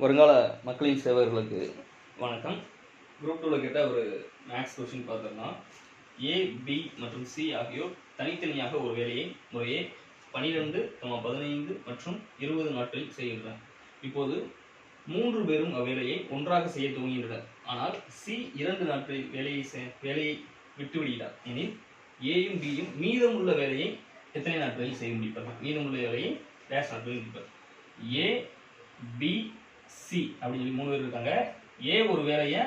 வருங்கால மக்களின் சேவர்களுக்கு வணக்கம். குரூப் டூவில் கேட்ட ஒரு மேக்ஸ் கொஷின் பார்த்தோம்னா ஏ பி மற்றும் சி ஆகியோர் தனித்தனியாக ஒரு வேலையை முறையே பனிரெண்டு கமா பதினைந்து மற்றும் இருபது நாட்களில் செய்கின்றனர். இப்போது மூன்று பேரும் அவ்வேலையை ஒன்றாக செய்ய துவங்குகின்றனர். ஆனால் சி இரண்டு நாட்களில் வேலையை வேலையை விட்டுவிடுகிறார் எனில் ஏயும் பியும் மீதமுள்ள வேலையை எத்தனை நாட்களில் செய்ய முடிப்பார்கள் மீதமுள்ள வேலையை டேஷ் நாட்களில் முடிப்பார் ஏ பி சி அப்படின்னு சொல்லி மூணு பேர் இருக்காங்க. ஏ ஒரு வேலையை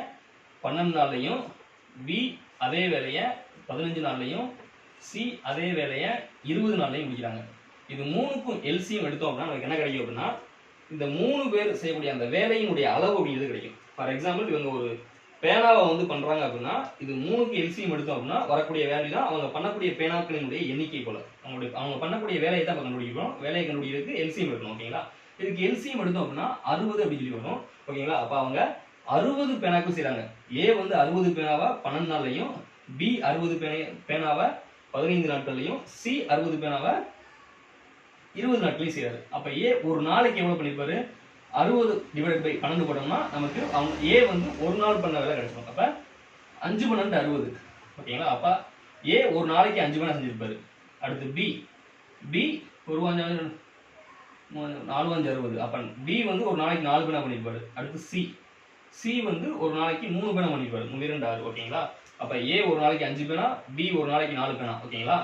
பன்னெண்டு நாள்லையும் பி அதே வேலையை பதினஞ்சு நாள்லையும் சி அதே வேலையை இருபது நாள்லையும் முடிக்கிறாங்க. இது மூணுக்கும் எல்சியும் எடுத்தோம் அப்படின்னா நமக்கு என்ன கிடைக்கும் அப்படின்னா இந்த மூணு பேர் செய்யக்கூடிய அந்த வேலையினுடைய அளவு அப்படிங்கிறது கிடைக்கும். ஃபார் எக்ஸாம்பிள் இவங்க ஒரு பேனாவை வந்து பண்ணுறாங்க அப்படின்னா இது மூணுக்கு எல்சியம் எடுத்தோம் அப்படின்னா வரக்கூடிய வேல்யூ தான் அவங்க பண்ணக்கூடிய பேனாக்களினுடைய எண்ணிக்கை போல. அவங்களுடைய அவங்க பண்ணக்கூடிய வேலையை தான் இப்ப கண்டுபிடிக்கிறோம். வேலையை கண்டுபிடிக்கிறதுக்கு எல்சியம் எடுக்கணும் ஓகேங்களா இதுக்கு எல்சியம் எடுத்தோம் அப்படின்னா அறுபது அப்படின்னு சொல்லி வரும். ஓகேங்களா? அப்போ அவங்க அறுபது பேனாக்கும் செய்கிறாங்க ஏ வந்து அறுபது பேனாவை? பன்னெண்டு நாள்லையும் பி அறுபது பேனை பேனாவை? பதினைந்து நாட்கள்லையும் சி அறுபது பேனாவை? இருபது நாட்களையும் செய்கிறாரு அப்போ ஏ ஒரு நாளைக்கு எவ்வளோ பண்ணியிருப்பாரு அறுபது டிவைட் பை பன்னெண்டு போட்டோம்னா நமக்கு அவங்க ஏ வந்து ஒரு நாள் பண்ண வேலை கிடைச்சிடும். அப்போ அஞ்சு பன்னெண்டு அறுபது. ஓகேங்களா? அப்போ ஏ ஒரு நாளைக்கு அஞ்சு பேனா செஞ்சிருப்பாரு. அடுத்து பி பி ஒரு அஞ்சு நாலு அஞ்சு அறுபது. அப்ப பி வந்து ஒரு நாளைக்கு நாலு பேனா பண்ணிருப்பாரு. அடுத்து சி சி வந்து ஒரு நாளைக்கு மூணு பேனா பண்ணிருப்பாரு. இரண்டு ஆறு ஓகேங்களா? அப்ப ஏ ஒரு நாளைக்கு அஞ்சு பேனா பி ஒரு நாளைக்கு நாலு பேனா ஓகேங்களா?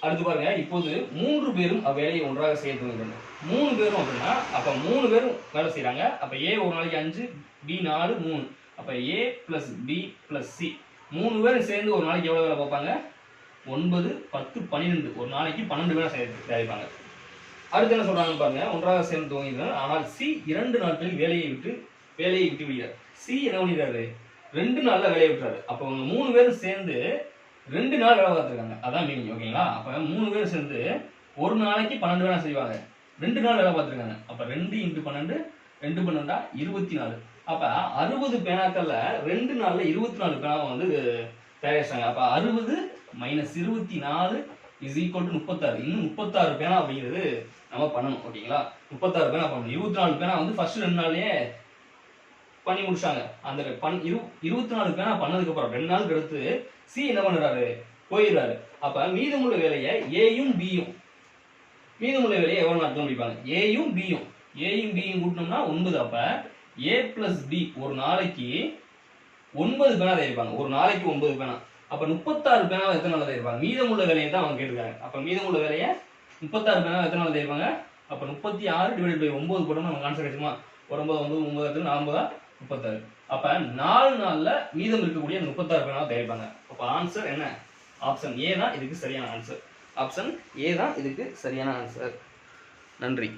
அடுத்து பாருங்க இப்போது மூன்று பேரும் அவ்வேலையை ஒன்றாக செய்ய துவங்குகின்றனர். மூணு பேரும் அப்படின்னா அப்ப மூணு பேரும் வேலை செய்கிறாங்க அப்ப ஏ ஒரு நாளைக்கு அஞ்சு பி நாலு மூணு. அப்ப A plus B plus C மூணு பேரும் சேர்ந்து ஒரு நாளைக்கு எவ்வளவு வேலை பார்ப்பாங்க? ஒன்பது பத்து பன்னிரெண்டு. ஒரு நாளைக்கு பன்னெண்டு பேரை செய்ய தயாரிப்பாங்க அடுத்து என்ன சொல்றாங்கன்னு பாருங்க ஒன்றாக சேர்ந்து துவங்கினர் ஆனால் சி இரண்டு நாட்களில் வேலையை விட்டு வேலையை விட்டு விடுகிறார். சி என்ன பண்ணிடுறாரு ரெண்டு நாள்ல வேலையை விட்டுறாரு. அப்போ அவங்க மூணு பேரும் சேர்ந்து ரெண்டு நாள் வேலை பார்த்துருக்காங்க. அதான் மீனிங் ஓகேங்களா அப்போ மூணு பேரும் சேர்ந்து ஒரு நாளைக்கு பன்னெண்டு வேலை செய்வாங்க. ரெண்டு நாள் வேலை பார்த்துருக்காங்க. அப்போ ரெண்டு இன்ட்டு பன்னெண்டு ரெண்டு பன்னெண்டா இருபத்தி நாலு. அப்போ அறுபது பேனாக்கள்ல ரெண்டு நாளில் இருபத்தி நாலு பேனாவை வந்து தயாரிச்சாங்க அப்போ அறுபது மைனஸ் இருபத்தி நாலு இஸ் ஈக்குவல் டு முப்பத்தாறு. இன்னும் முப்பத்தாறு பேனா அப்படிங்கிறது நம்ம பண்ணணும் ஓகேங்களா? முப்பத்தாறு பேனா பண்ணணும். இருபத்தி நாலு பேனா வந்து ஃபர்ஸ்ட் ரெண்டு நாள்லயே பண்ணி முடிச்சாங்க. அந்த பண் இரு இருபத்தி நாலு பேனா பண்ணதுக்கு அப்புறம் ரெண்டு நாளுக்கு அடுத்து சி என்ன பண்ணுறாரு? போயிடுறாரு. அப்ப மீதமுள்ள வேலையை ஏயும் பியும் மீதமுள்ள வேலையை எவ்வளவு நாள் முடிப்பாங்க ஏயும் பியும் ஏயும் பியும் கூட்டினோம்னா ஒன்பது. அப்ப ஏ பிளஸ் பி ஒரு நாளைக்கு ஒன்பது பேனா தயாரிப்பாங்க. ஒரு நாளைக்கு ஒன்பது பேனா. அப்ப முப்பத்தாறு பேனா எத்தனை நாள் தயாரிப்பாங்க மீதமுள்ள வேலையை தான் அவங்க கேட்டிருக்காங்க. அப்ப மீதமுள்ள வேலையை முப்பத்தாறு பேனா எத்தனை நாள் தயாரிப்பாங்க அப்ப முப்பத்தி ஆறு டிவைட் பை ஒன்பது போட்டோம்னா நமக்கு ஆன்சர் கிடைக்குமா ஒரு ஒன்பது ஒன்பது ஒன்பது எத்தனை நாற்பதா? முப்பத்தாறு. அப்ப நாலு நாள்ல மீதம் இருக்கக்கூடிய முப்பத்தாறு பேனாவை தயாரிப்பாங்க அப்ப ஆன்சர் என்ன? ஆப்ஷன் ஏ தான் இதுக்கு சரியான ஆன்சர் ஆப்ஷன் ஏ தான் இதுக்கு சரியான ஆன்சர் நன்றி.